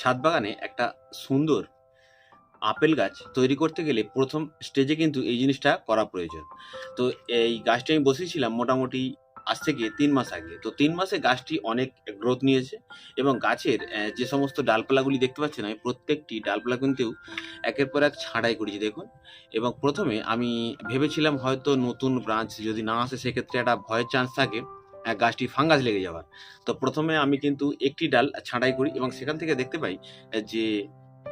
ছাদ বাগানে একটা সুন্দর আপেল গাছ তৈরি করতে গেলে প্রথম স্টেজে কিন্তু এই জিনিসটা করা প্রয়োজন। তো এই গাছটি আমি বসিয়েছিলাম মোটামুটি আজ থেকে তিন মাস আগে। তো তিন মাসে গাছটি অনেক গ্রোথ নিয়েছে এবং গাছের যে সমস্ত ডালপালাগুলি দেখতে পাচ্ছেন আমি, প্রত্যেকটি ডালপালা কিন্তু একের পর এক ছাঁটাই করেছি, দেখুন। এবং প্রথমে আমি ভেবেছিলাম হয়তো নতুন ব্রাঞ্চ যদি না আসে, সেক্ষেত্রে একটা ভয়ের চান্স থাকে। গাছটি ফাঙ্গাস লেগে যাওয়ার। তো প্রথমে আমি কিন্তু একটি ডাল ছাঁটাই করি এবং সেখান থেকে দেখতে পাই যে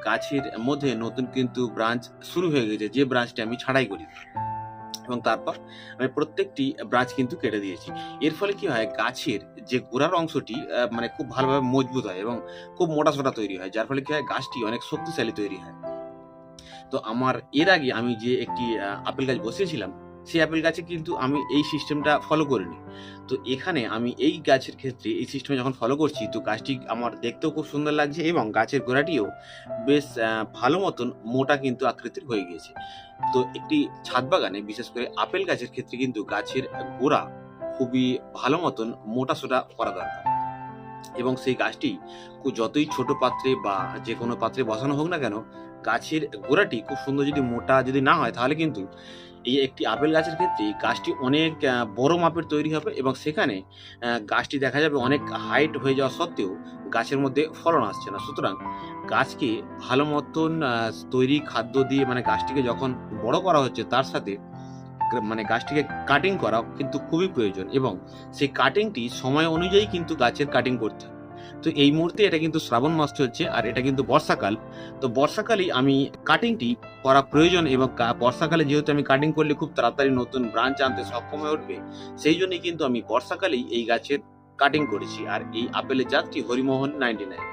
গাছের মধ্যে নতুন কিন্তু ব্রাঞ্চ শুরু হয়ে গেছে, যে ব্রাঞ্চটি আমি ছাঁটাই করি। এবং তারপর আমি প্রত্যেকটি ব্রাঞ্চ কিন্তু কেটে দিয়েছি। এর ফলে কি হয়, গাছের যে গোড়ার অংশটি মানে খুব ভালোভাবে মজবুত হয় এবং খুব মোটা সোটা তৈরি হয়, যার ফলে কি হয়, গাছটি অনেক শক্তিশালী তৈরি হয়। তো আমার এর আগে আমি যে একটি আপেল গাছ বসিয়েছিলাম সেই আপেল গাছে কিন্তু আমি এই সিস্টেমটা ফলো করিনি। তো এখানে আমি এই গাছের ক্ষেত্রে এই সিস্টেমে যখন ফলো করছি, তো গাছটি আমার দেখতেও খুব সুন্দর লাগছে এবং গাছের গোড়াটিও বেশ ভালো মতন মোটা কিন্তু আকৃতির হয়ে গিয়েছে। তো একটি ছাদ বাগানে বিশেষ করে আপেল গাছের ক্ষেত্রে কিন্তু গাছের গোড়া খুবই ভালো মতন মোটা সোটা করা দরকার। এবং সেই গাছটি যতই ছোট পাত্রে বা যে কোনো পাত্রে বসানো হোক না কেন, গাছের গোড়াটি খুব সুন্দর যদি মোটা যদি না হয়, তাহলে কিন্তু এই একটি আপেল গাছের ক্ষেত্রে গাছটি অনেক বড় মাপের তৈরি হবে এবং সেখানে গাছটি দেখা যাবে অনেক হাইট হয়ে যাওয়া সত্ত্বেও গাছের মধ্যে ফলন আসছে না। সুতরাং গাছকে ভালো মতন তৈরি খাদ্য দিয়ে মানে গাছটিকে যখন বড় করা হচ্ছে, তার সাথে মানে গাছটিকে কাটিং করা কিন্তু খুবই প্রয়োজন এবং সেই কাটিংটি সময় অনুযায়ী কিন্তু গাছের কাটিং করতে হয়। তো এই মুহূর্তে এটা কিন্তু শ্রাবণ মাস চলছে আর এটা কিন্তু বর্ষাকাল। তো বর্ষাকালেই আমি কাটিংটি করা প্রয়োজন এবং বর্ষাকালে যেহেতু আমি কাটিং করলে খুব তাড়াতাড়ি নতুন ব্রাঞ্চ আনতে সক্ষম হয়ে উঠবে, সেই জন্যই কিন্তু আমি বর্ষাকালেই এই গাছের কাটিং করেছি আর এই আপেলের জাতটি হরিমোহন নাইনটি নাইন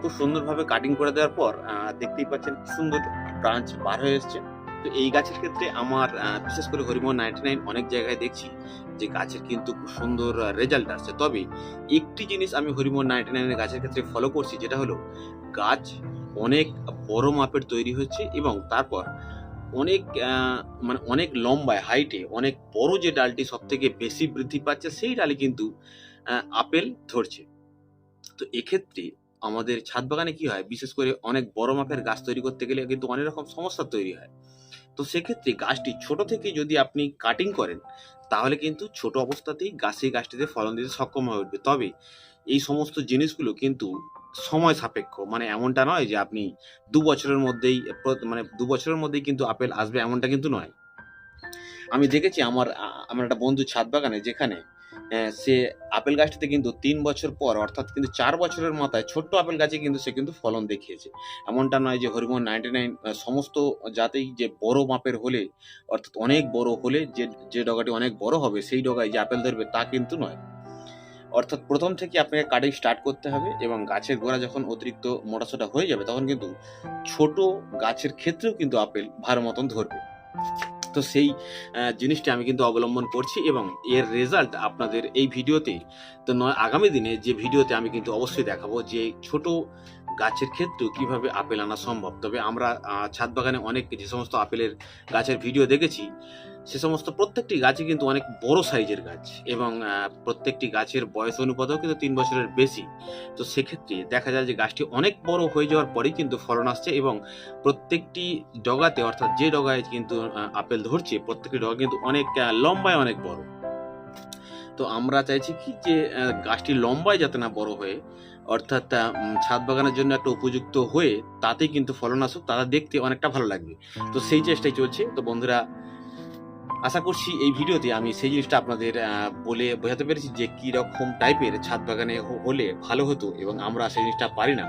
খুব সুন্দরভাবে কাটিং করে দেওয়ার পর দেখতেই পাচ্ছেন সুন্দর ব্রাঞ্চ বার হয়ে এসছে। তো এই গাছের ক্ষেত্রে আমার বিশেষ করে হরিমোহন নাইনটি নাইন অনেক জায়গায় দেখছি যে গাছের কিন্তু খুব সুন্দর রেজাল্ট আসছে। তবে একটি জিনিস আমি হরিমোহন নাইনটি নাইনের গাছের ক্ষেত্রে ফলো করছি, যেটা হলো গাছ অনেক বড় মাপের তৈরি হচ্ছে এবং তারপর অনেক মানে অনেক লম্বায় হাইটে অনেক বড় যে ডালটি সব থেকে বেশি বৃদ্ধি পাচ্ছে, সেই ডালে কিন্তু আপেল ধরছে। তো এক্ষেত্রে আমাদের ছাদ বাগানে কি হয়? বিশেষ করে অনেক বড় মাপের গাছ তৈরি করতে গেলে কিন্তু অনেক রকম সমস্যা তৈরি হয়। তো সেক্ষেত্রে গাছটি ছোট থেকে যদি আপনি কাটিং করেন, তাহলে কিন্তু ছোট অবস্থাতেই গাছে গাছটিতে ফলন দিতে সক্ষম হয়ে উঠবে। তবে এই সমস্ত জিনিসগুলো কিন্তু সময় সাপেক্ষ। মানে এমনটা নয় যে আপনি দু বছরের মধ্যেই মানে দু বছরের মধ্যেই কিন্তু আপেল আসবে এমনটা কিন্তু নয়। আমি দেখেছি আমার আমার একটা বন্ধু ছাদ বাগানে যেখানে সে আপেল গাছটিতে কিন্তু তিন বছর পর, অর্থাৎ কিন্তু চার বছরের মাথায় ছোট্ট আপেল গাছে কিন্তু সে কিন্তু ফলন দেখিয়েছে। এমনটা নয় যে হরিমোহন নাইনটি নাইন সমস্ত জাতেই যে বড় মাপের হলে, অর্থাৎ অনেক বড় হলে যে যে ডগাটি অনেক বড় হবে, সেই ডগায় যে আপেল ধরবে তা কিন্তু নয়। অর্থাৎ প্রথম থেকে আপনাকে কাটিং স্টার্ট করতে হবে এবং গাছের গোড়া যখন অতিরিক্ত মোটাসোটা হয়ে যাবে, তখন কিন্তু ছোট গাছের ক্ষেত্রেও কিন্তু আপেল ভার মতন ধরবে। তো সেই জিনিসটি আমি কিন্তু অবলম্বন করছি এবং এর রেজাল্ট আপনাদের এই ভিডিওতে, তো নয়, আগামী দিনে যে ভিডিওতে আমি কিন্তু অবশ্যই দেখাবো যে ছোট গাছের ক্ষেত্রেও কীভাবে আপেল আনা সম্ভব। তবে আমরা ছাদ বাগানে অনেক যে সমস্ত আপেলের গাছের ভিডিও দেখেছি। সে সমস্ত প্রত্যেকটি গাছই কিন্তু অনেক বড় সাইজের গাছ এবং প্রত্যেকটি গাছের বয়স অনুপাতেও কিন্তু তিন বছরের বেশি। তো সেক্ষেত্রে দেখা যায় যে গাছটি অনেক বড় হয়ে যাওয়ার পরেই কিন্তু ফলন আসছে এবং প্রত্যেকটি ডগাতে, অর্থাৎ যে ডগায় কিন্তু আপেল ধরছে, প্রত্যেকটি ডগা কিন্তু অনেক লম্বায় অনেক বড়। তো আমরা চাইছি কি যে গাছটি লম্বায় যাতে না বড় হয়ে, অর্থাৎ ছাদ বাগানের জন্য একটা উপযুক্ত হয়ে তাতেই কিন্তু ফলন আসুক, তারা দেখতে অনেকটা ভালো লাগবে। তো সেই চেষ্টাই চলছে। তো বন্ধুরা আশা করছি এই ভিডিওতে আমি সেই জিনিসটা আপনাদের বলে বোঝাতে পেরেছি যে কীরকম টাইপের ছাদ বাগানে হলে ভালো হতো এবং আমরা সেই জিনিসটা পারি না।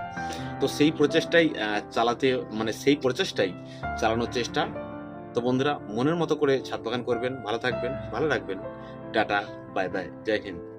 তো সেই প্রচেষ্টাই চালাতে মানে সেই প্রচেষ্টাই চালানোর চেষ্টা। তো বন্ধুরা, মনের মতো করে ছাদ বাগান করবেন, ভালো থাকবেন, ভালো রাখবেন। Tata, bye bye, Jai Hind.